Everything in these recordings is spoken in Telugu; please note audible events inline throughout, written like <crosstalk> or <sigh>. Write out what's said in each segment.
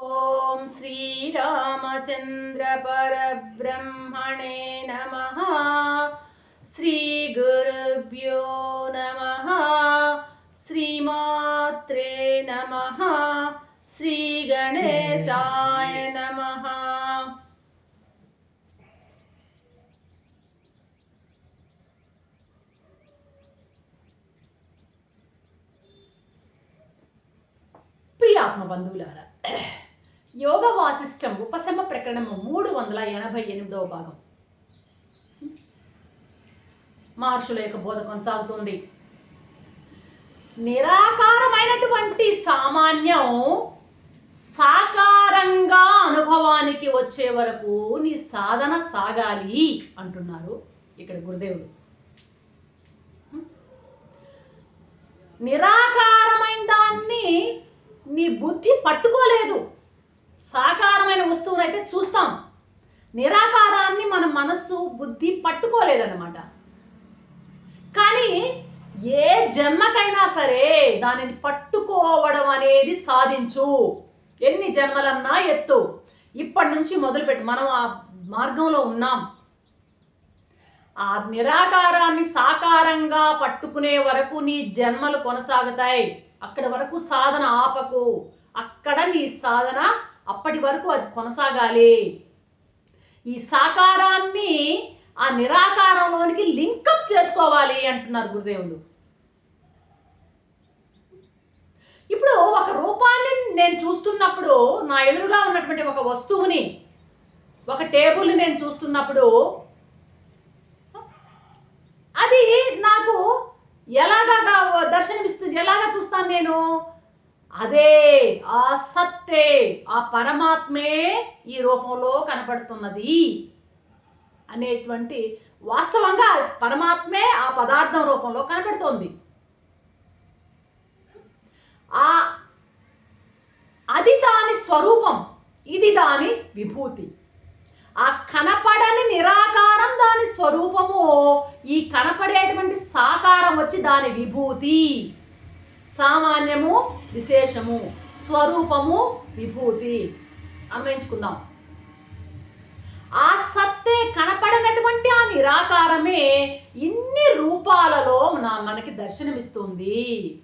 ॐ श्रीरामचन्द्रपरब्रह्मणे नमः श्रीगुरुभ्यो नमः श्रीमात्रे नमः श्रीगणेशाय नमः ప్రియాత్మ బంధువులారా యోగ వాసిష్టం ఉపశమ ప్రకరణము మూడు వందల ఎనభై ఎనిమిదవ భాగం. మహర్షుల యొక్క బోధ కొనసాగుతుంది. నిరాకారమైనటువంటి సామాన్యం సాకారంగా అనుభవానికి వచ్చే వరకు నీ సాధన సాగాలి అంటున్నారు ఇక్కడ గురుదేవుడు. నిరాకారమైన దాన్ని నీ బుద్ధి పట్టుకోలేదు. నిరాకారమైన వస్తువును అయితే చూస్తాం. నిరాకారాన్ని మన మనస్సు బుద్ధి పట్టుకోలేదన్నమాట. కానీ ఏ జన్మకైనా సరే దానిని పట్టుకోవడం అనేది సాధించు. ఎన్ని జన్మలన్నా ఎత్తు. ఇప్పటి నుంచి మొదలుపెట్టి. మనం ఆ మార్గంలో ఉన్నాం. ఆ నిరాకారాన్ని సాకారంగా పట్టుకునే వరకు నీ జన్మలు కొనసాగుతాయి. అక్కడి వరకు సాధన ఆపకు. అక్కడ నీ సాధన అప్పటి వరకు అది కొనసాగాలి. ఈ సాకారాన్ని ఆ నిరాకారంలోనికి లింకప్ చేసుకోవాలి అంటున్నారు గురుదేవులు. ఇప్పుడు ఒక రూపాన్ని నేను చూస్తున్నప్పుడు నా ఎదురుగా ఉన్నటువంటి ఒక వస్తువుని ఒక టేబుల్ని నేను చూస్తున్నప్పుడు అది నాకు ఎలాగా దర్శనమిస్తుంది ఎలాగా చూస్తాను నేను? అదే ఆ సత్తే ఆ పరమాత్మే ఈ రూపంలో కనపడుతున్నది అనేటువంటి వాస్తవంగా పరమాత్మే ఆ పదార్థం రూపంలో కనపడుతోంది. ఆ అది దాని స్వరూపం ఇది దాని విభూతి. ఆ కనపడని నిరాకారం దాని స్వరూపము ఈ కనపడేటువంటి సాకారం వచ్చి దాని విభూతి. సామాన్యము విశేషము స్వరూపము విభూతి. అన్వయించుకుందాం. ఆ సత్తే కనపడనటువంటి ఆ నిరాకారమే ఇన్ని రూపాలలో మనకి దర్శనమిస్తుంది.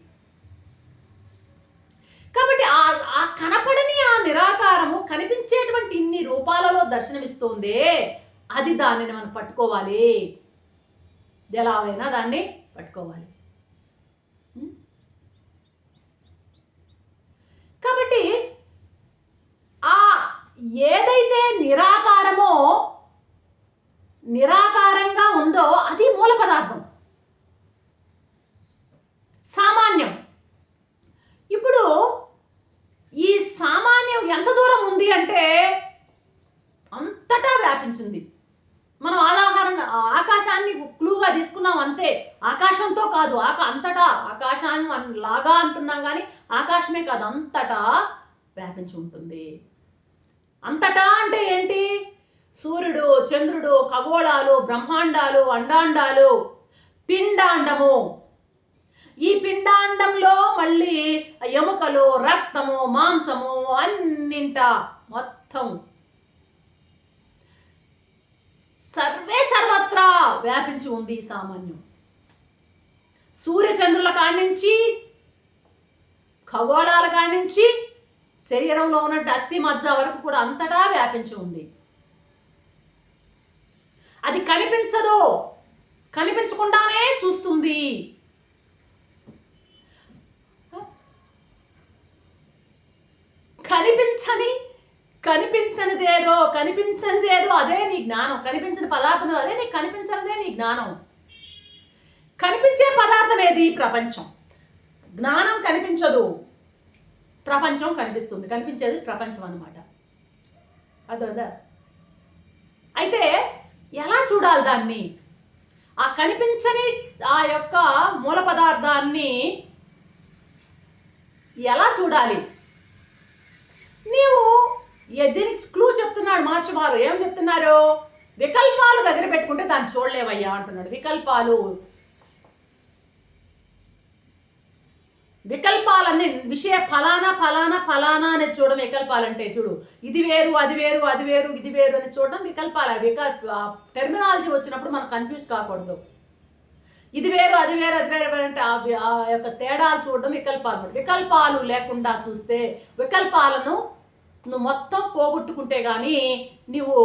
కాబట్టి ఆ ఆ కనపడని ఆ నిరాకారము కనిపించేటువంటి ఇన్ని రూపాలలో దర్శనమిస్తుందే. అది దానిని మనం పట్టుకోవాలి. ఎలాగైనా దాన్ని పట్టుకోవాలి ఉం? కాబట్టి ఆ ఏదైతే నిరాకారమో నిరాకారంగా ఉందో అది మూల పదార్థం. సామాన్యం. ఇప్పుడు ఈ సామాన్యం ఎంత దూరం ఉంది అంటే అంతటా వ్యాపించింది. మనం ఆదాహరణ ఆకాశాన్ని క్లూగా తీసుకున్నాం అంతే. ఆకాశంతో కాదు ఆకా అంతటా ఆకాశాన్ని లాగా అంటున్నాం కానీ ఆకాశమే కాదు అంతటా వ్యాపించి ఉంటుంది. అంతటా అంటే ఏంటి? సూర్యుడు చంద్రుడు ఖగోళాలు బ్రహ్మాండాలు అండాండాలు పిండాండము. ఈ పిండాండంలో మళ్ళీ ఎముకలు రక్తము మాంసము అన్నింట మొత్తం. సర్వే సర్వత్రా వ్యాపించి ఉంది సామాన్యం. సూర్యచంద్రుల కాడి నుంచి ఖగోళాల కాడి నుంచి శరీరంలో ఉన్నట్టు అస్థి మజ్జ వరకు కూడా అంతటా వ్యాపించి ఉంది. అది కనిపించదు. కనిపించకుండానే చూస్తుంది. కనిపించని కనిపించనిదేదో కనిపించనిదేదో అదే నీ జ్ఞానం. కనిపించని పదార్థం అదే నీకు కనిపించనిదే నీ జ్ఞానం. కనిపించే పదార్థం ఏది? ప్రపంచం. జ్ఞానం కనిపించదు. ప్రపంచం కనిపిస్తుంది. కనిపించేది ప్రపంచం అనమాట అదోదా అయితే ఎలా చూడాలి దాన్ని? ఆ కనిపించని ఆ యొక్క మూల పదార్థాన్ని ఎలా చూడాలి? నీవు దీనికి క్లూ చెప్తున్నాడు మహర్షి వారు ఏం చెప్తున్నారు? వికల్పాలు దగ్గర పెట్టుకుంటే దాన్ని చూడలేవయ్యా అంటున్నాడు. వికల్పాలు. వికల్ప వికల్పాలన్నీ విషయ ఫలానా ఫలానా ఫలానా అనేది చూడడం వికల్పాలంటే చూడు. ఇది వేరు అది వేరు అది వేరు ఇది వేరు అని చూడడం వికల్పాల వికల్ప టెర్మినాలజీ వచ్చినప్పుడు మనం కన్ఫ్యూజ్ కాకూడదు. ఇది వేరు అది వేరు అది వేరు అంటే ఆ ఆ యొక్క తేడాలు చూడడం వికల్పాలు. వికల్పాలు లేకుండా చూస్తే వికల్పాలను నువ్వు మొత్తం పోగొట్టుకుంటే కానీ నువ్వు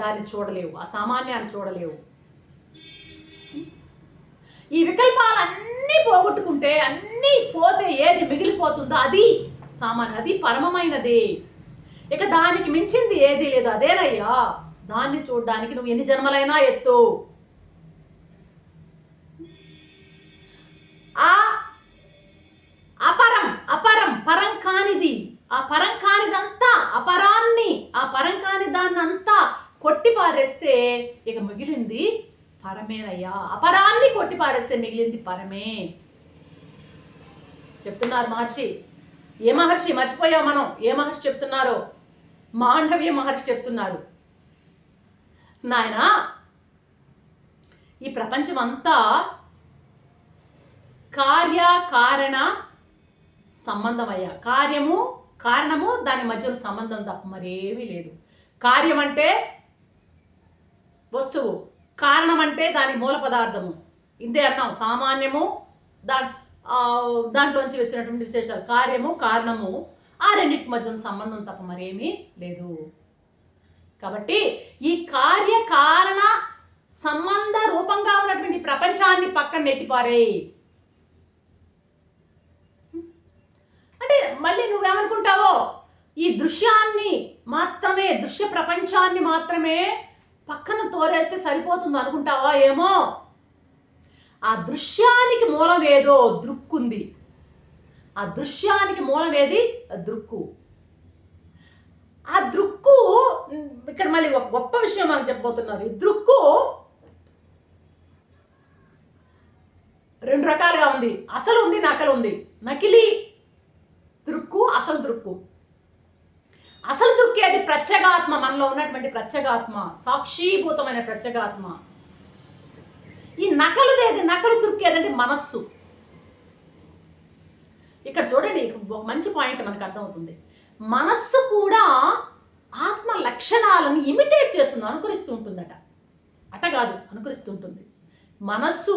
దాన్ని చూడలేవు. ఆ సామాన్యాన్ని చూడలేవు. ఈ వికల్పాలన్నీ పోగొట్టుకుంటే అన్నీ పోతే ఏది మిగిలిపోతుందో అది సామాన్య అది పరమమైనది. ఇక దానికి మించింది ఏది లేదు అదేనయ్యా. దాన్ని చూడడానికి నువ్వు ఎన్ని జన్మలైనా ఎత్తు. ఆ అపరం అపరం పరం కానిది ఆ పరం కానిదంతా అపరాన్ని ఆ పరం కాని దాన్నంతా కొట్టి పారేస్తే ఇక మిగిలింది పరమేనయ్యా. అపరాన్ని కొట్టి పారేస్తే మిగిలింది పరమే. చెప్తున్నారు మహర్షి. ఏ మహర్షి? మర్చిపోయాం మనం. ఏ మహర్షి చెప్తున్నారో? మాండవ్య మహర్షి చెప్తున్నారు. నాయనా ఈ ప్రపంచం అంతా కార్య కారణ సంబంధమయ్యా. కార్యము కారణము దాని మధ్యలో సంబంధం తప్ప మరేమీ లేదు. కార్యం అంటే వస్తువు. కారణం అంటే దాని మూల పదార్థము. ఇంతే అన్నాం. సామాన్యము దా దాంట్లోంచి వచ్చినటువంటి విశేషాలు. కార్యము కారణము ఆ రెండింటి మధ్య సంబంధం తప్ప మరేమీ లేదు. కాబట్టి ఈ కార్య కారణ సంబంధ రూపంగా ఉన్నటువంటి ప్రపంచాన్ని పక్కన నెట్టిపారే. అంటే మళ్ళీ నువ్వేమనుకుంటావో? ఈ దృశ్యాన్ని మాత్రమే దృశ్య ప్రపంచాన్ని మాత్రమే పక్కన తోరేస్తే సరిపోతుంది అనుకుంటావా ఏమో? ఆ దృశ్యానికి మూలం ఏదో దృక్కుంది. ఆ దృశ్యానికి మూలం ఏది? దృక్కు. ఆ దృక్కు ఇక్కడ మళ్ళీ ఒక గొప్ప విషయం మనం చెప్పబోతున్నారు. ఈ దృక్కు రెండు రకాలుగా ఉంది. అసలు ఉంది నకలు ఉంది. నకిలీ దృక్కు అసలు దృక్కు. అసలు దృక్కు అది ప్రత్యేగాత్మ మనలో ఉన్నటువంటి ప్రత్యేగాత్మ సాక్షీభూతమైన ప్రత్యేగాత్మ. ఈ నకలుదేది నకలు దృక్కు ఏదంటే మనస్సు. ఇక్కడ చూడండి మంచి పాయింట్ మనకు అర్థమవుతుంది. మనస్సు కూడా ఆత్మ లక్షణాలను ఇమిటేట్ చేస్తుంది అనుకరిస్తూ ఉంటుందట. అట కాదు అనుకరిస్తూ ఉంటుంది. మనస్సు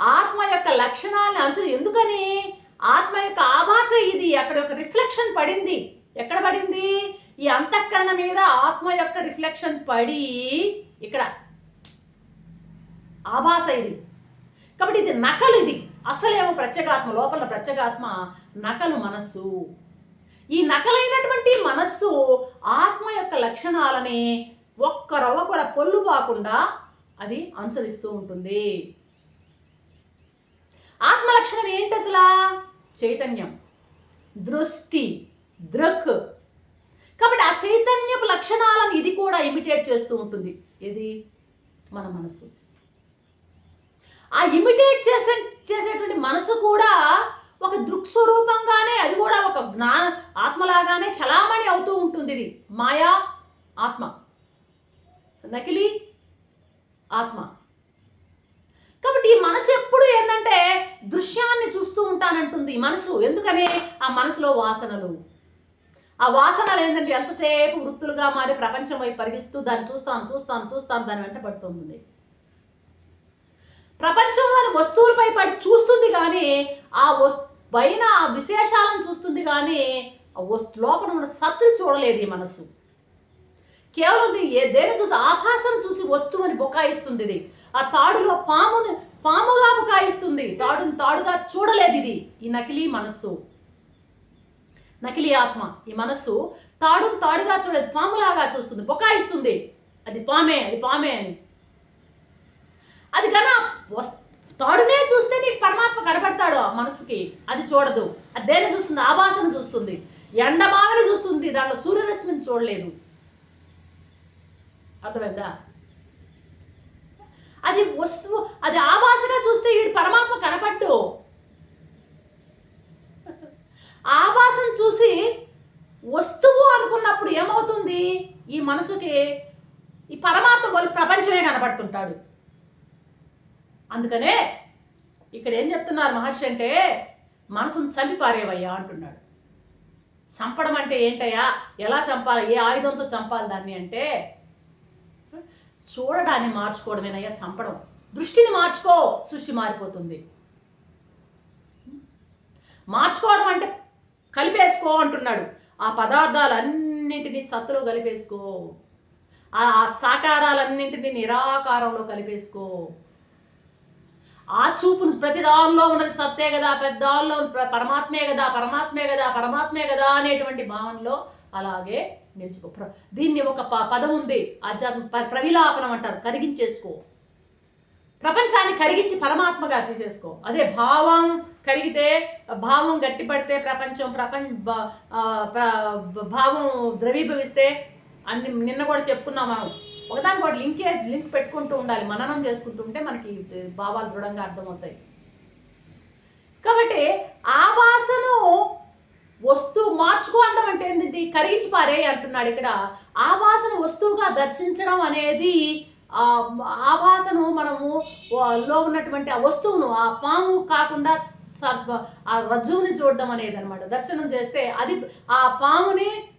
ఆత్మ యొక్క లక్షణాలను అనుసరి ఎందుకని? ఆత్మ యొక్క ఆభాస ఇది అక్కడ ఒక రిఫ్లెక్షన్ పడింది. ఎక్కడ పడింది? ఈ అంతఃకరణ మీద ఆత్మ యొక్క రిఫ్లెక్షన్ పడి ఇక్కడ ఆభాస ఇది. కాబట్టి ఇది నకలు ఇది. అసలేమో ప్రత్యేగాత్మ లోపల ప్రత్యేగాత్మ నకలు మనస్సు. ఈ నకలైనటువంటి మనస్సు ఆత్మ యొక్క లక్షణాలని ఒక్క రవ్వ కూడా పొల్లు పాకుండా అది అనుసరిస్తూ ఉంటుంది. ఆత్మ లక్షణం ఏంటి అసలు? చైతన్యం. దృష్టి. దృక్ కాబట్టి ఆ చైతన్యపు లక్షణాలను ఇది కూడా ఇమిటేట్ చేస్తూ ఉంటుంది. ఇది మన మనసు ఆ ఇమిటేట్ చేసే చేసేటువంటి మనసు కూడా ఒక దృక్స్వరూపంగానే అది కూడా ఒక జ్ఞాన ఆత్మలాగానే చలామణి అవుతూ ఉంటుంది ఇది. మాయా ఆత్మ. నకిలీ ఆత్మ. కాబట్టి ఈ మనసు ఎప్పుడు ఏంటంటే దృశ్యాన్ని చూస్తూ ఉంటానంటుంది ఈ మనసు ఎందుకనే? ఆ మనసులో వాసనలు. ఆ వాసనలు ఏంటంటే ఎంతసేపు వృత్తులుగా మారి ప్రపంచం వైపు పరిగిస్తూ దాన్ని చూస్తాను చూస్తాను చూస్తాను దాని వెంట పడుతుంది. ప్రపంచంలోని వస్తువులపై పడి చూస్తుంది కానీ ఆ వస్తు పైన ఆ విశేషాలను చూస్తుంది కానీ ఆ లోపల ఉన్న సత్తుని చూడలేదు ఈ మనసు కేవలం ఏ దేని చూసి ఆభాసను చూసి వస్తువుని బుకాయిస్తుంది ఇది. ఆ తాడులో పాముని పాముగా బుకాయిస్తుంది. తాడుని తాడుగా చూడలేదు ఇది ఈ నకిలీ మనస్సు. నకిలీ ఆత్మ. ఈ మనస్సు తాడును తాడుగా చూడదు పాములాగా చూస్తుంది బొకాయిస్తుంది. అది పామే అది పామే అని. అది కన్నా తాడునే చూస్తే నీకు పరమాత్మ కనబడతాడు ఆ మనసుకి అది చూడదు. అది దేని చూస్తుంది? ఆభాసను చూస్తుంది. ఎండమావిని చూస్తుంది. దాంట్లో సూర్యరశ్మిని చూడలేదు. అర్థమైందా? అది వస్తువు అది ఆభాసగా చూస్తే వీడి పరమాత్మ కనపడ్డు. ఆభాసం చూసి వస్తువు అనుకున్నప్పుడు ఏమవుతుంది? ఈ మనసుకి ఈ పరమాత్మ వాళ్ళు ప్రపంచమే కనబడుతుంటాడు. అందుకనే ఇక్కడ ఏం చెప్తున్నారు మహర్షి అంటే మనసును చంపి పారేవయ్యా అంటున్నాడు. చంపడం అంటే ఏంటయ్యా? ఎలా చంపాలి? ఏ ఆయుధంతో చంపాలి దాన్ని అంటే చూడడాన్ని మార్చుకోవడమేనయ్యా చంపడం. దృష్టిని మార్చుకో సృష్టి మారిపోతుంది. మార్చుకోవడం అంటే కలిపేసుకో అంటున్నాడు. ఆ పదార్థాలన్నింటినీ సత్తులో కలిపేసుకో. ఆ సాకారాలన్నింటినీ నిరాకారంలో కలిపేసుకో. ఆ చూపును ప్రతి దానిలో ఉన్నది సత్తే కదా పెద్ద దానిలో పరమాత్మే కదా పరమాత్మే కదా పరమాత్మే కదా అనేటువంటి భావనలో అలాగే నిలిచిపో. దీన్ని ఒక ప- పదం ఉంది. ఆధ్యాత్మ ప్రవిలాపనం అంటారు. కరిగించేసుకో. ప్రపంచాన్ని కరిగించి పరమాత్మగా తీసేసుకో. అదే భావం కరిగితే భావం గట్టిపడితే ప్రపంచం ప్రపంచ భావం ద్రవీభవిస్తే అన్ని నిన్న కూడా చెప్పుకున్నాం మనం. ఒకదానికి ఒకటి లింక్ లింక్ పెట్టుకుంటూ ఉండాలి. మననం చేసుకుంటూ ఉంటే మనకి భావాలు దృఢంగా అర్థమవుతాయి. కాబట్టి ఆవాసను వస్తువు మార్చుకో అందం అంటే ఏంటి కరిగించి పారే అంటున్నాడు ఇక్కడ. ఆవాసన వస్తువుగా దర్శించడం అనేది ఆ మనము లో ఉన్నటువంటి ఆ వస్తువును ఆ పాము కాకుండా ఆ రజ్జువుని చూడడం అనేది అనమాట దర్శనం చేస్తే అది ఆ పాముని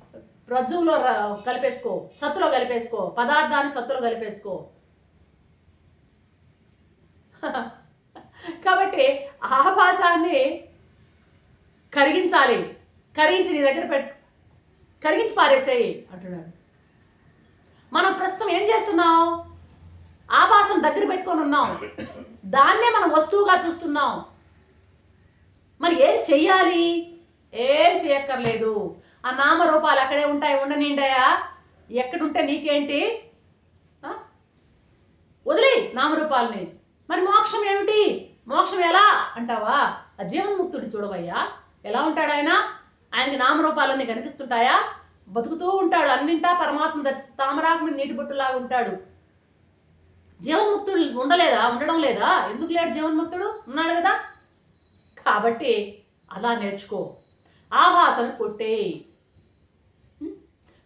రజ్జువులో కలిపేసుకో సత్తులో కలిపేసుకో పదార్థాన్ని సత్తులో కలిపేసుకో. <laughs> కాబట్టి ఆభాసాన్ని కరిగించాలి. కరిగించి నీ దగ్గర పెట్ కరిగించి పారేసేయి అంటున్నాడు. మనం ప్రస్తుతం ఏం చేస్తున్నావు? దగ్గర పెట్టుకొని ఉన్నాం. దాన్నే మనం వస్తువుగా చూస్తున్నాం. మరి ఏం చెయ్యాలి? ఏం చేయక్కర్లేదు ఆ నామరూపాలు అక్కడే ఉంటాయి ఉండనిండాయా? ఎక్కడుంటే నీకేంటి? ఆ? వదిలే నామరూపాలని. మరి మోక్షం ఏమిటి? మోక్షం ఎలా? అంటావా? ఆ జీవన్ముక్తుడు చూడవయ్యా. ఎలా ఉంటాడు ఆయన? ఆయనకి నామరూపాలన్నీ కనిపిస్తుంటాయా? బతుకుతూ ఉంటాడు అన్నింటా పరమాత్మ దర్శి తామరాకు నీటి బొట్టులాగా ఉంటాడు. జీవన్ముక్తుడు ఉండలేదా? ఉండడం లేదా? ఎందుకు లేడు జీవన్ముక్తుడు? ఉన్నాడు కదా. కాబట్టి అలా నేర్చుకో. ఆభాసను కొట్టేయి.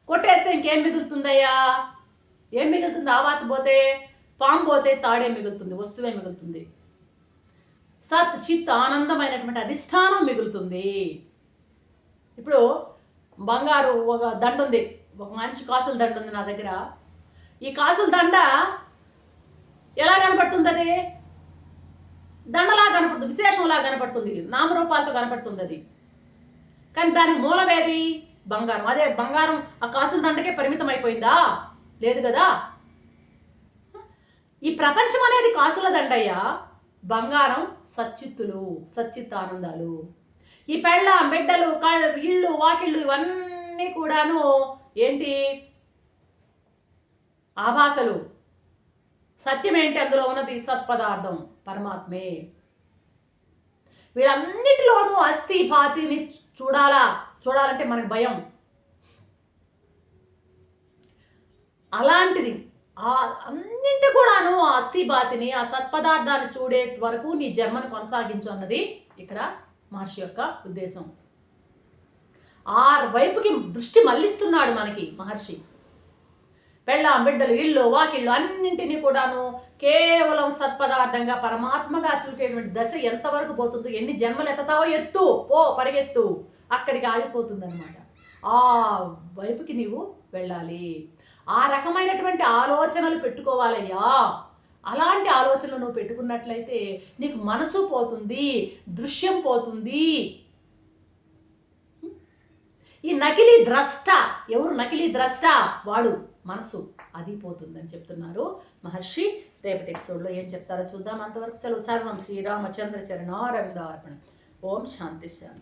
కొట్టేస్తే ఇంకేం మిగులుతుందయ్యా? ఏం మిగులుతుంది? ఆవాస పోతే పాము పోతే తాడే మిగులుతుంది? వస్తువే మిగులుతుంది. సత్ చిత్ ఆనందమైనటువంటి అధిష్టానం మిగులుతుంది. ఇప్పుడు బంగారు ఒక దండ ఉంది. ఒక మంచి కాసుల దండ ఉంది నా దగ్గర. ఈ కాసుల దండ ఎలా కనపడుతుంది అది దండలా కనపడుతుంది విశేషంలా కనపడుతుంది నామరూపాలతో కనపడుతుంది అది కానీ దానికి మూలమేది బంగారం. అదే బంగారం ఆ కాసుల దండకే పరిమితం అయిపోయిందా లేదు కదా? ఈ ప్రపంచం అనేది కాసుల దండయ్యా. బంగారం సచ్చిత్తులు సచ్చిత్ ఆనందాలు ఈ పెళ్ళ బిడ్డలు క- ఇళ్ళు వాకిళ్ళు ఇవన్నీ కూడాను ఏంటి? ఆభాసలు. సత్యం ఏంటి అందులో ఉన్నది? సత్పదార్థం పరమాత్మే. వీళ్ళన్నిటిలోనూ అస్థి పాతిని చూడాలా? చూడాలంటే మనకు భయం. అలాంటిది. ఆ అన్నింటి కూడాను ఆ అస్థిభాతిని ఆ సత్పదార్థాన్ని చూడే వరకు నీ జన్మను కొనసాగించు అన్నది ఇక్కడ మహర్షి యొక్క ఉద్దేశం. ఆ వైపుకి దృష్టి మళ్ళిస్తున్నాడు మనకి మహర్షి. పెళ్ళ బిడ్డలు ఇల్లు వాకిళ్ళు అన్నింటినీ కూడాను కేవలం సత్పదార్థంగా పరమాత్మగా చూసేటువంటి దశ ఎంతవరకు పోతుందో ఎన్ని జన్మలు ఎత్తతావో ఎత్తు పో పరిగెత్తు. అక్కడికి ఆగిపోతుంది అనమాట ఆ వైపుకి నీవు వెళ్ళాలి. ఆ రకమైనటువంటి ఆలోచనలు పెట్టుకోవాలయ్యా. అలాంటి ఆలోచనలు నువ్వు పెట్టుకున్నట్లయితే నీకు మనసు పోతుంది దృశ్యం పోతుంది. ఈ నకిలీ ద్రష్ట ఎవరు నకిలీ ద్రష్ట? వాడు. మనసు అది పోతుందని చెప్తున్నారు. మహర్షి రేపటి ఎపిసోడ్లో ఏం చెప్తారో చూద్దాం. అంతవరకు సెలవు. సర్వం శ్రీరామచంద్ర అర్పణం ఓం శాంతి శాంతి.